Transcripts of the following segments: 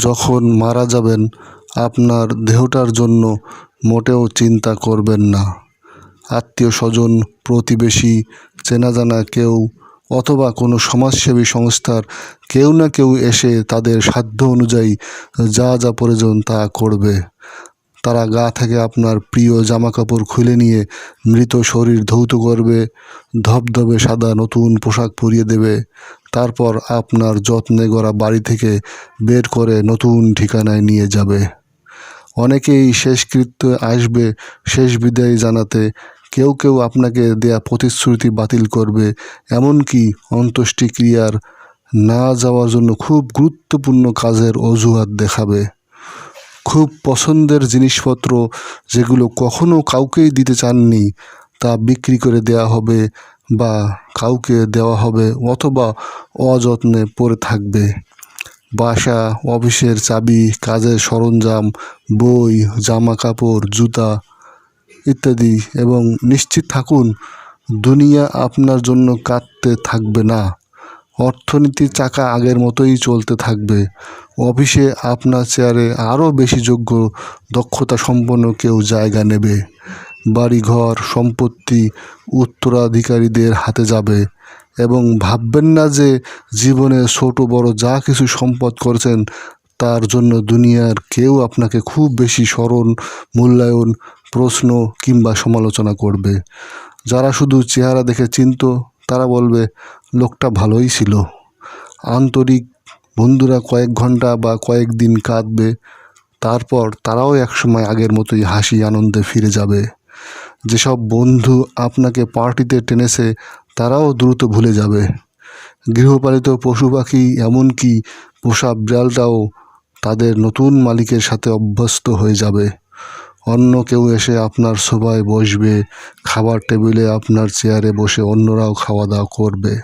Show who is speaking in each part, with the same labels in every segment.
Speaker 1: যখন মারা যাবেন, আপনার দেহটার জন্য মোটেও চিন্তা করবেন না। আত্মীয় স্বজন প্রতিবেশী, চেনাজানা কেউ অথবা কোনো সমাজসেবী সংস্থার কেউ না কেউ এসে তাদের সাধ্য অনুযায়ী যা যা প্রয়োজন তা করবে। তারা গা থেকে আপনার প্রিয় জামাকাপড় খুলে নিয়ে মৃত শরীর ধৌত করবে, ধবধবে সাদা নতুন পোশাক পরিয়ে দেবে তারপর আপনার যত্নে গড়া বাড়ি থেকে বের করে নতুন ঠিকানায় নিয়ে যাবে। অনেকেই শেষকৃত্য আসবে, শেষ বিদায় জানাতে কেউ কেউ আপনাকে দেয়া প্রতিশ্রুতি বাতিল করবে। এমনকি অন্ত্যেষ্টিক্রিয়ার না যাওয়ার জন্য খুব গুরুত্বপূর্ণ কাজের অজুহাত দেখাবে। খুব পছন্দের জিনিসপত্র যেগুলো কখনো কাউকেই দিতে চাননি, তা বিক্রি করে দেওয়া হবে। বা কাউকে দেওয়া হবে অথবা অযত্নে পড়ে থাকবে। বাসা, অফিসের চাবি, কাজের সরঞ্জাম, বই জামা কাপড় জুতা ইত্যাদি এবং নিশ্চিত থাকুন, দুনিয়া আপনার জন্য কাঁদতে থাকবে না। অর্থনীতির চাকা আগের মতোই চলতে থাকবে। অফিসে আপনার চেয়ারে আরও বেশি যোগ্য, দক্ষতা সম্পন্ন কেউ জায়গা নেবে। বাড়িঘর, সম্পত্তি উত্তরাধিকারীদের হাতে যাবে এবং ভাববেন না যে জীবনে ছোট বড় যা কিছু সম্পদ করেছেন, তার জন্য দুনিয়ার কেউ আপনাকে খুব বেশি স্মরণ, মূল্যায়ন, প্রশ্ন কিংবা সমালোচনা করবে। যারা শুধু চেহারা দেখে চিনত তারা বলবে, লোকটা ভালোই ছিল। আন্তরিক বন্ধুরা কয়েক ঘণ্টা বা কয়েক দিন কাঁদবে, তারপর তারাও একসময় আগের মতোই হাসি আনন্দে ফিরে যাবে। যেসব বন্ধু আপনাকে পার্টিতে টেনেছে, তারাও দ্রুত ভুলে যাবে। গৃহপালিত পশু পাখি, এমনকি পোষা বিড়ালটাও তাদের নতুন মালিকের সাথে অভ্যস্ত হয়ে যাবে। অন্য কেউ এসে আপনার সোফায় বসবে, খাবার টেবিলে আপনার চেয়ারে বসে অন্যরাও খাওয়া দাওয়া করবে।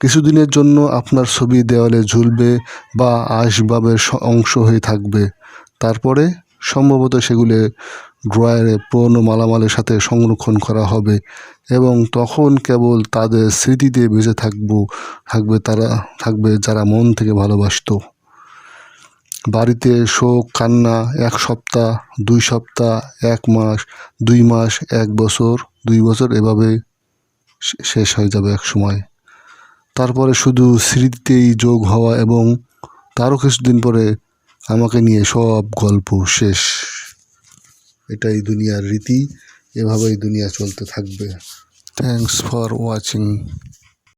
Speaker 1: কিছুদিনের জন্য আপনার ছবি দেওয়ালে ঝুলবে বা আসবাবের অংশ হয়ে থাকবে। তারপরে সম্ভবত সেগুলো ড্রয়ারে পুরনো মালামালের সাথে সংরক্ষণ করা হবে এবং তখন কেবল তাদের স্মৃতিতে বেঁচে থাকব, থাকবে তারা, থাকবে যারা মন থেকে ভালোবাসতো। বাড়িতে শোক, কান্না, এক সপ্তাহ, দুই সপ্তাহ, এক মাস, দুই মাস, এক বছর, দুই বছর এভাবে শেষ হয়ে যাবে এক সময়। তারপরে শুধু স্মৃতিতেই যোগ হওয়া এবং তারও কিছুদিন পরে আমাকে নিয়ে সব গল্প শেষ। এটাই দুনিয়ার রীতি। এভাবেই দুনিয়া চলতে থাকবে। Thanks for watching